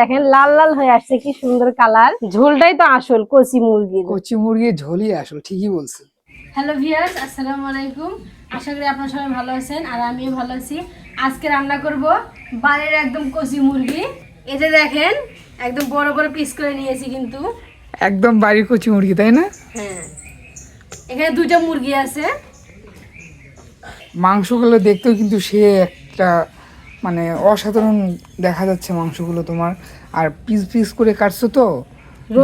দেখেন লাল লাল হয়ে আসছে কি সুন্দর কালার। ঝোলটাই তো আসল কচি মুরগির। কচি মুরগির ঝোলই আসল ঠিকই বলছেন। হ্যালো ভিয়ার্স আসসালামু আলাইকুম। আশা করি আপনারা সবাই ভালো আছেন আর আমিও ভালো আছি। আজকে রান্না করব বাড়ির একদম কচি মুরগি। এই যে দেখেন একদম বড় বড় পিস করে নিয়েছি কিন্তু। একদম বাড়ির কচি মুরগি তাই না? হ্যাঁ। এখানে দুইটা মুরগি আছে। মাংসগুলো দেখতেও কিন্তু সে একটা মানে অসাধারণ দেখা যাচ্ছে মাংসগুলো তোমার। আর পিস পিস করে কাটছো তো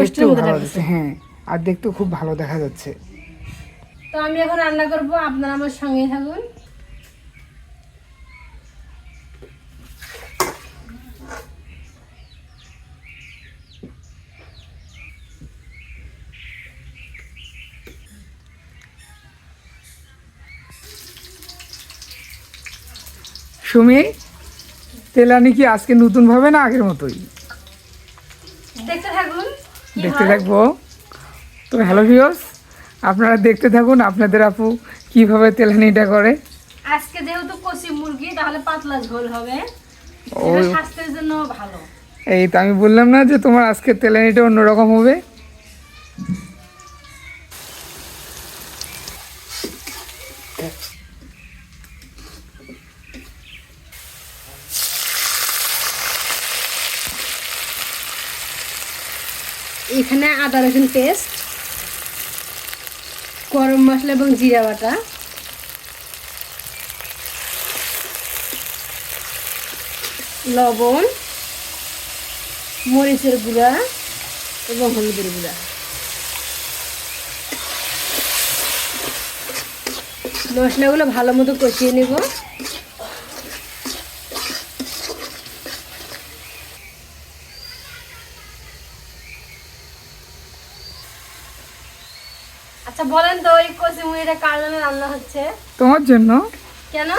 দেখতেও ভালো লাগছে। লাগছে হ্যাঁ আর দেখতেও খুব ভালো দেখা যাচ্ছে। তো আমি এখন রান্না করব আপনারা আমার সঙ্গে থাকুন। সুমি তেলানি কি আজকে নতুন ভাবে না আগের মতোই? দেখতে থাকুন। দেখতে থাকব। তো হ্যালো ভিউস আপনারা দেখতে থাকুন আপনাদের আপু কীভাবে তেলানিটা করে। আজকে যেহেতু কচি মুরগি তাহলে পাতলা ঝোল হবে। ও। স্বাস্থ্যের জন্য ভালো। এই তো আমি বললাম না যে তোমার আজকে তেলানিটা অন্যরকম হবে। এখানে আদা রসুন পেস্ট, গরম মশলা এবং জিরা বাটা। লবণ, মরিচের গুঁড়া এবং হলুদের গুঁড়া। মশলাগুলো ভালো মতো কষিয়ে নেব। আচ্ছা বলেন তো ওই কচি কার জন্য রান্না হচ্ছে? তোমার জন্য? কেন?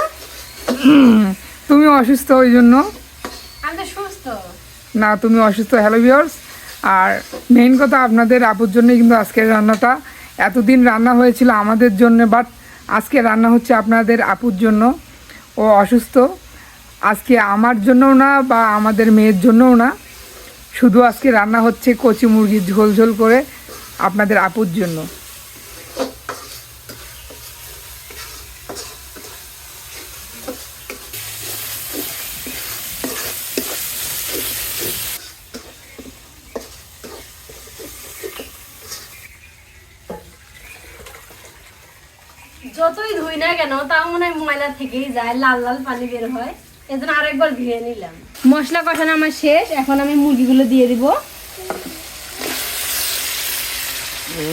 তুমি অসুস্থ ওই জন্য। আমি তো সুস্থ। না তুমি অসুস্থ হ্যালো ভিওর্স আর মেইন কথা আপনাদের আপুর জন্যই কিন্তু আজকের রান্নাটা। এতদিন রান্না হয়েছিল আমাদের জন্য বাট আজকে রান্না হচ্ছে আপনাদের আপুর জন্য। ও অসুস্থ। আজকে আমার জন্যও না বা আমাদের মেয়ের জন্যও না। শুধু আজকে রান্না হচ্ছে কচি মুরগির ঝোল ঝোল করে আপনাদের আপুর জন্য। যতই ধুই না কেন, তাও মনে হয় ময়লা থেকেই যায়, লাল লাল পানি বের হয়। এজন্য আরেকবার ধুয়ে নিলাম। মশলা কষানো আমার শেষ, এখন আমি মুরগিগুলো দিয়ে দিব। ও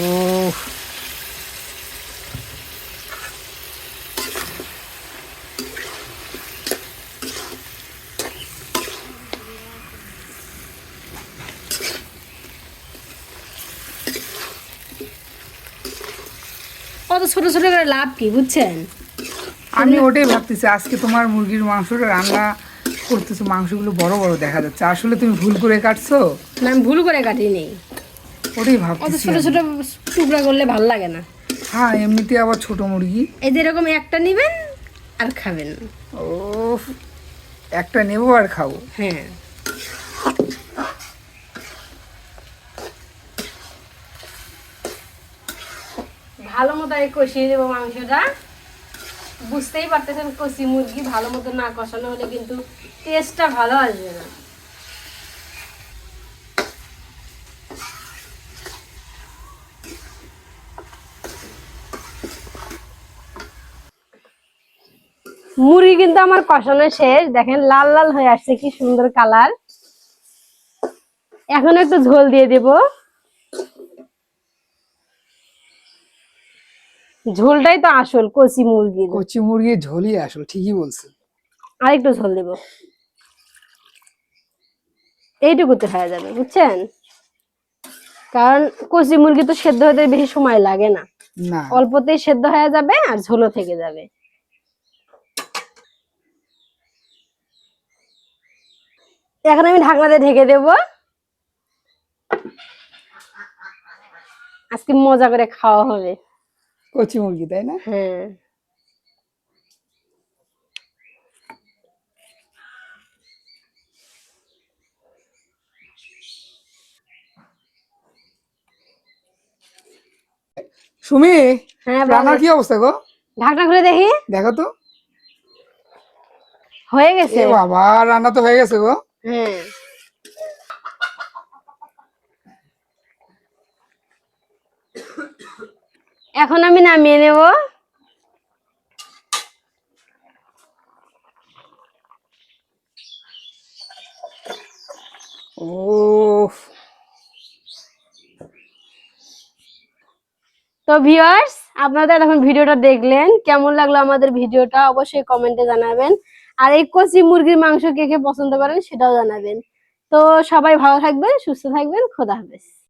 কত ছোট ছোট করে লাভ কি বুঝছেন? আমি ওটাই ভাবতেছি আজকে তোমার মুরগির মাংসটা রান্না করতেছো মাংসগুলো বড় বড় দেখা যাচ্ছে। আসলে তুমি ভুল করে কাটছো? না আমি ভুল করে কাটিনি। ওটাই অত ভাবতেছি ছোট ছোট টুকরা করলে ভালো লাগে না। হ্যাঁ এমনিতে আবার ছোট মুরগি। এই যে এরকম একটা নেবেন আর খাবেন। ও একটা নেব আর খাব। হ্যাঁ। ভালো মতো আগে কষিয়ে দেবো মাংসটা। বুঝতেই পারতেছেন, কষি মুরগি ভালো মতো না কষানো হলে কিন্তু টেস্টটা ভালো আসবে না। মুড়ি কিন্তু আমার কষানো শেষ। দেখেন, লাল লাল হয়ে আসছে, কি সুন্দর কালার এখন একটু ঝোল দিয়ে দেব। ঝোলটাই তো আসল কচি মুরগির। কচি মুরগির ঝোলই আসল ঠিকই বলছে আর একটু ঝোল দেব। এইটুকুতে হয়ে যাবে বুঝছেন? কারণ কচি মুরগি তো সেদ্ধ হতে বেশি সময় লাগে না। না। অল্পতেই সেদ্ধ হয়ে যাবে আর ঝোলও থেকে যাবে। এখন আমি ঢাকনাতে ঢেকে দেব। আজকে মজা করে খাওয়া হবে। কচি মুরগি তাই না? হ্যাঁ। সুমি হ্যাঁ, রান্নার কি অবস্থা গো? ঢাকনা খুলে দেখি। দেখো তো। হয়ে গেছে। বাবা রান্না তো হয়ে গেছে গো। হ্যাঁ। এখন আমি নামিয়ে নেব। তো ভিউয়ার্স আপনারা এখন ভিডিওটা দেখলেন কেমন লাগল আমাদের ভিডিওটা অবশ্যই কমেন্টে জানাবেন। আর এই কচি মুরগির মাংস কে কে পছন্দ করেন সেটাও জানাবেন। তো সবাই ভালো থাকবেন সুস্থ থাকবেন খোদা হাফেজ।